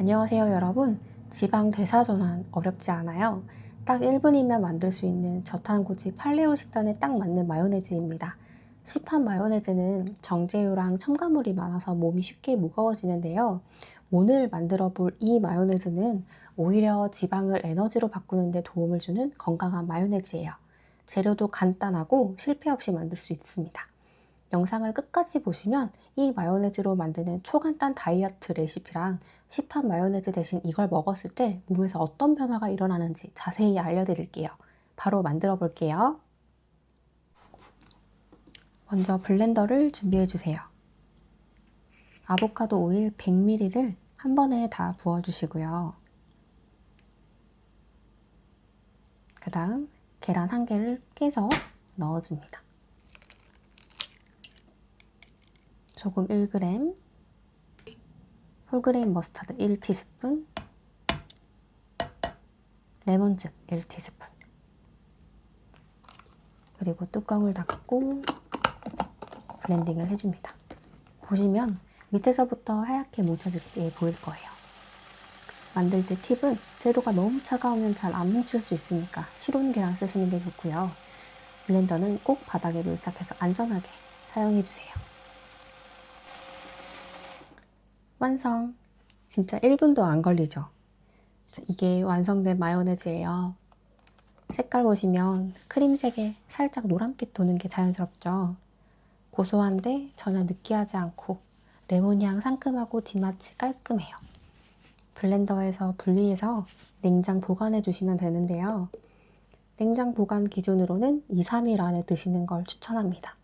안녕하세요 여러분. 지방 대사전환 어렵지 않아요. 딱 1분이면 만들 수 있는 저탄고지 팔레오 식단에 딱 맞는 마요네즈입니다. 시판 마요네즈는 정제유랑 첨가물이 많아서 몸이 쉽게 무거워지는데요. 오늘 만들어 볼 이 마요네즈는 오히려 지방을 에너지로 바꾸는 데 도움을 주는 건강한 마요네즈예요. 재료도 간단하고 실패 없이 만들 수 있습니다 영상을 끝까지 보시면 이 마요네즈로 만드는 초간단 다이어트 레시피랑 시판 마요네즈 대신 이걸 먹었을 때 몸에서 어떤 변화가 일어나는지 자세히 알려드릴게요. 바로 만들어 볼게요. 먼저 블렌더를 준비해 주세요. 아보카도 오일 100ml를 한 번에 다 부어 주시고요. 그 다음 계란 한 개를 깨서 넣어 줍니다. 소금 1g, 홀그레인 머스타드 1티스푼, 레몬즙 1티스푼, 그리고 뚜껑을 닫고 블렌딩을 해줍니다. 보시면 밑에서부터 하얗게 뭉쳐지게 보일 거예요. 만들 때 팁은 재료가 너무 차가우면 잘 안 뭉칠 수 있으니까 실온 계량 쓰시는 게 좋고요. 블렌더는 꼭 바닥에 밀착해서 안전하게 사용해 주세요. 완성! 진짜 1분도 안 걸리죠? 이게 완성된 마요네즈예요. 색깔 보시면 크림색에 살짝 노란빛 도는 게 자연스럽죠? 고소한데 전혀 느끼하지 않고 레몬향 상큼하고 뒷맛이 깔끔해요. 블렌더에서 분리해서 냉장 보관해 주시면 되는데요. 냉장 보관 기준으로는 2, 3일 안에 드시는 걸 추천합니다.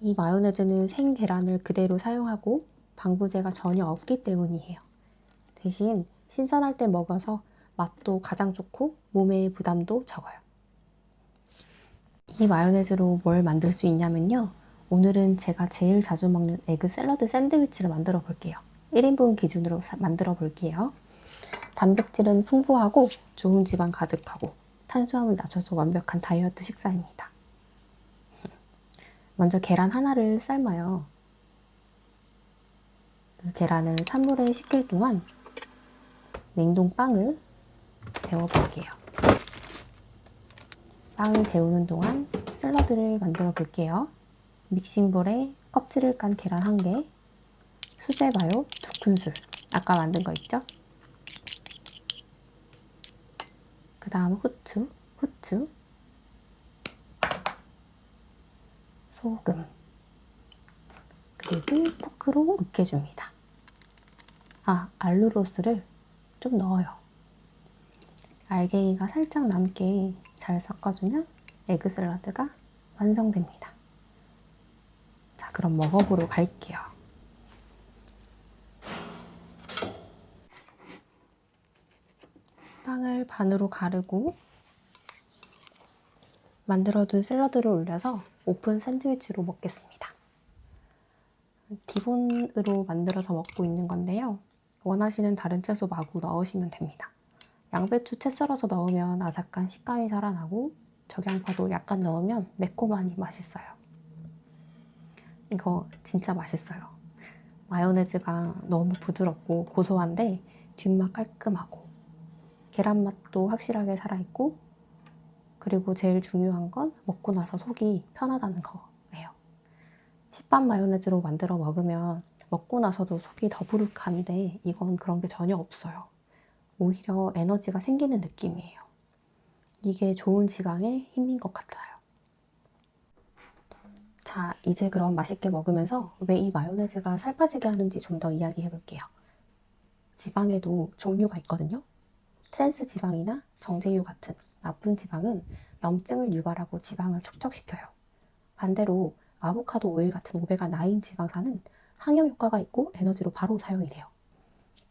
이 마요네즈는 생 계란을 그대로 사용하고 방부제가 전혀 없기 때문이에요. 대신 신선할 때 먹어서 맛도 가장 좋고 몸의 부담도 적어요. 이 마요네즈로 뭘 만들 수 있냐면요. 오늘은 제가 제일 자주 먹는 에그 샐러드 샌드위치를 만들어 볼게요. 1인분 기준으로 만들어 볼게요. 단백질은 풍부하고 좋은 지방 가득하고 탄수화물 낮춰서 완벽한 다이어트 식사입니다. 먼저 계란 하나를 삶아요. 그 계란을 찬물에 식힐 동안 냉동빵을 데워볼게요. 빵을 데우는 동안 샐러드를 만들어 볼게요. 믹싱볼에 껍질을 깐 계란 1개, 수제 마요 2큰술, 아까 만든 거 있죠? 그 다음 후추, 후추, 소금, 그리고 포크로 으깨줍니다. 아, 알루로스를 좀 넣어요. 알갱이가 살짝 남게 잘 섞어주면 에그 샐러드가 완성됩니다. 자, 그럼 먹어보러 갈게요. 빵을 반으로 가르고 만들어둔 샐러드를 올려서 오픈 샌드위치로 먹겠습니다. 기본으로 만들어서 먹고 있는 건데요. 원하시는 다른 채소 마구 넣으시면 됩니다. 양배추 채 썰어서 넣으면 아삭한 식감이 살아나고 적양파도 약간 넣으면 매콤하니 맛있어요. 이거 진짜 맛있어요. 마요네즈가 너무 부드럽고 고소한데 뒷맛 깔끔하고 계란 맛도 확실하게 살아있고 그리고 제일 중요한 건 먹고 나서 속이 편하다는 거예요. 식빵 마요네즈로 만들어 먹으면 먹고 나서도 속이 더부룩한데 이건 그런 게 전혀 없어요. 오히려 에너지가 생기는 느낌이에요. 이게 좋은 지방의 힘인 것 같아요. 자, 이제 그럼 맛있게 먹으면서 왜 이 마요네즈가 살 빠지게 하는지 좀 더 이야기해 볼게요. 지방에도 종류가 있거든요. 트랜스 지방이나 정제유 같은 나쁜 지방은 염증을 유발하고 지방을 축적시켜요. 반대로 아보카도 오일 같은 오메가 9 지방산은 항염 효과가 있고 에너지로 바로 사용이 돼요.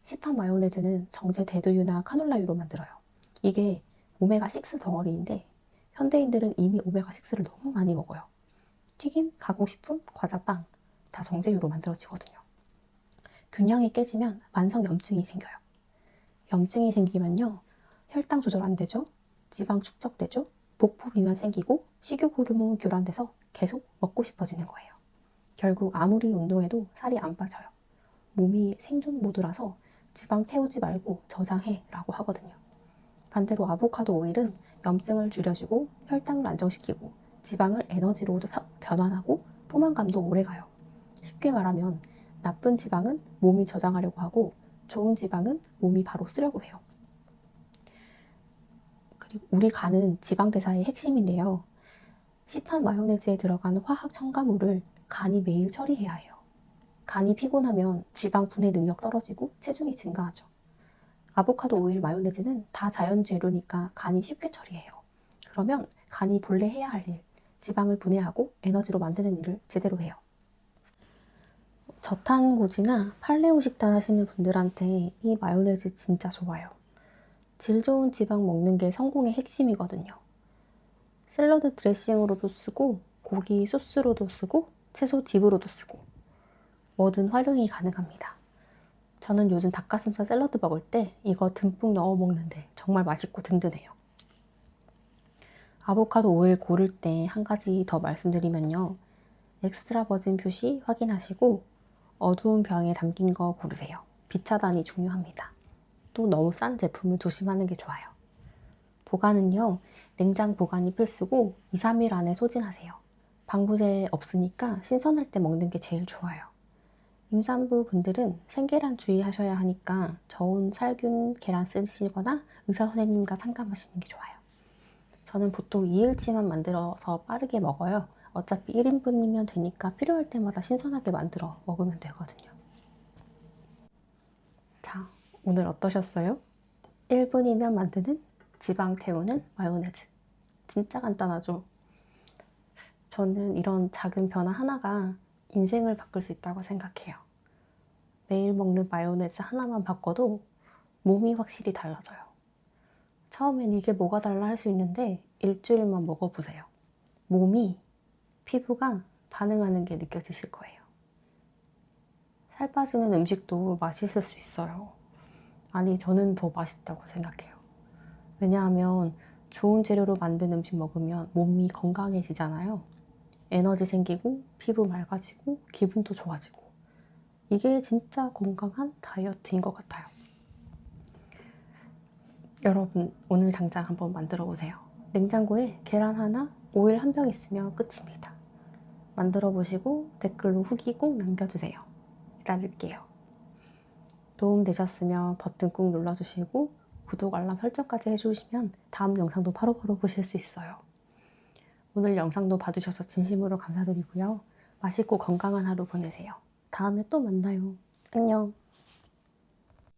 시판 마요네즈는 정제 대두유나 카놀라유로 만들어요. 이게 오메가6 덩어리인데 현대인들은 이미 오메가6를 너무 많이 먹어요. 튀김, 가공식품, 과자, 빵 다 정제유로 만들어지거든요. 균형이 깨지면 만성 염증이 생겨요. 염증이 생기면요. 혈당 조절 안 되죠? 지방 축적되죠? 복부 비만 생기고 식욕 호르몬 교란돼서 계속 먹고 싶어지는 거예요. 결국 아무리 운동해도 살이 안 빠져요. 몸이 생존 모드라서 지방 태우지 말고 저장해 라고 하거든요. 반대로 아보카도 오일은 염증을 줄여주고 혈당을 안정시키고 지방을 에너지로 펴- 변환하고 포만감도 오래 가요. 쉽게 말하면 나쁜 지방은 몸이 저장하려고 하고 좋은 지방은 몸이 바로 쓰려고 해요. 그리고 우리 간은 지방 대사의 핵심인데요. 시판 마요네즈에 들어간 화학 첨가물을 간이 매일 처리해야 해요. 간이 피곤하면 지방 분해 능력 떨어지고 체중이 증가하죠. 아보카도 오일 마요네즈는 다 자연 재료니까 간이 쉽게 처리해요. 그러면 간이 본래 해야 할 일, 지방을 분해하고 에너지로 만드는 일을 제대로 해요. 저탄고지나 팔레오 식단 하시는 분들한테 이 마요네즈 진짜 좋아요. 질 좋은 지방 먹는 게 성공의 핵심이거든요. 샐러드 드레싱으로도 쓰고 고기 소스로도 쓰고 채소 딥으로도 쓰고 뭐든 활용이 가능합니다. 저는 요즘 닭가슴살 샐러드 먹을 때 이거 듬뿍 넣어 먹는데 정말 맛있고 든든해요. 아보카도 오일 고를 때 한 가지 더 말씀드리면요. 엑스트라 버진 표시 확인하시고 어두운 병에 담긴 거 고르세요. 비차단이 중요합니다. 또 너무 싼 제품은 조심하는 게 좋아요. 보관은요, 냉장 보관이 필수고 2, 3일 안에 소진하세요. 방부제 없으니까 신선할 때 먹는 게 제일 좋아요. 임산부 분들은 생계란 주의하셔야 하니까 저온 살균 계란 쓰시거나 의사 선생님과 상담하시는 게 좋아요. 저는 보통 2일치만 만들어서 빠르게 먹어요. 어차피 1인분이면 되니까 필요할 때마다 신선하게 만들어 먹으면 되거든요. 자, 오늘 어떠셨어요? 1분이면 만드는 지방 태우는 마요네즈. 진짜 간단하죠? 저는 이런 작은 변화 하나가 인생을 바꿀 수 있다고 생각해요. 매일 먹는 마요네즈 하나만 바꿔도 몸이 확실히 달라져요. 처음엔 이게 뭐가 달라 할 수 있는데 일주일만 먹어보세요. 몸이, 피부가 반응하는 게 느껴지실 거예요. 살 빠지는 음식도 맛있을 수 있어요. 아니, 저는 더 맛있다고 생각해요. 왜냐하면 좋은 재료로 만든 음식 먹으면 몸이 건강해지잖아요. 에너지 생기고, 피부 맑아지고, 기분도 좋아지고. 이게 진짜 건강한 다이어트인 것 같아요. 여러분, 오늘 당장 한번 만들어 보세요. 냉장고에 계란 하나, 오일 한 병 있으면 끝입니다. 만들어 보시고 댓글로 후기 꼭 남겨주세요. 기다릴게요. 도움 되셨으면 버튼 꾹 눌러주시고 구독, 알람 설정까지 해주시면 다음 영상도 바로바로 보실 수 있어요. 오늘 영상도 봐주셔서 진심으로 감사드리고요. 맛있고 건강한 하루 보내세요. 다음에 또 만나요. 안녕.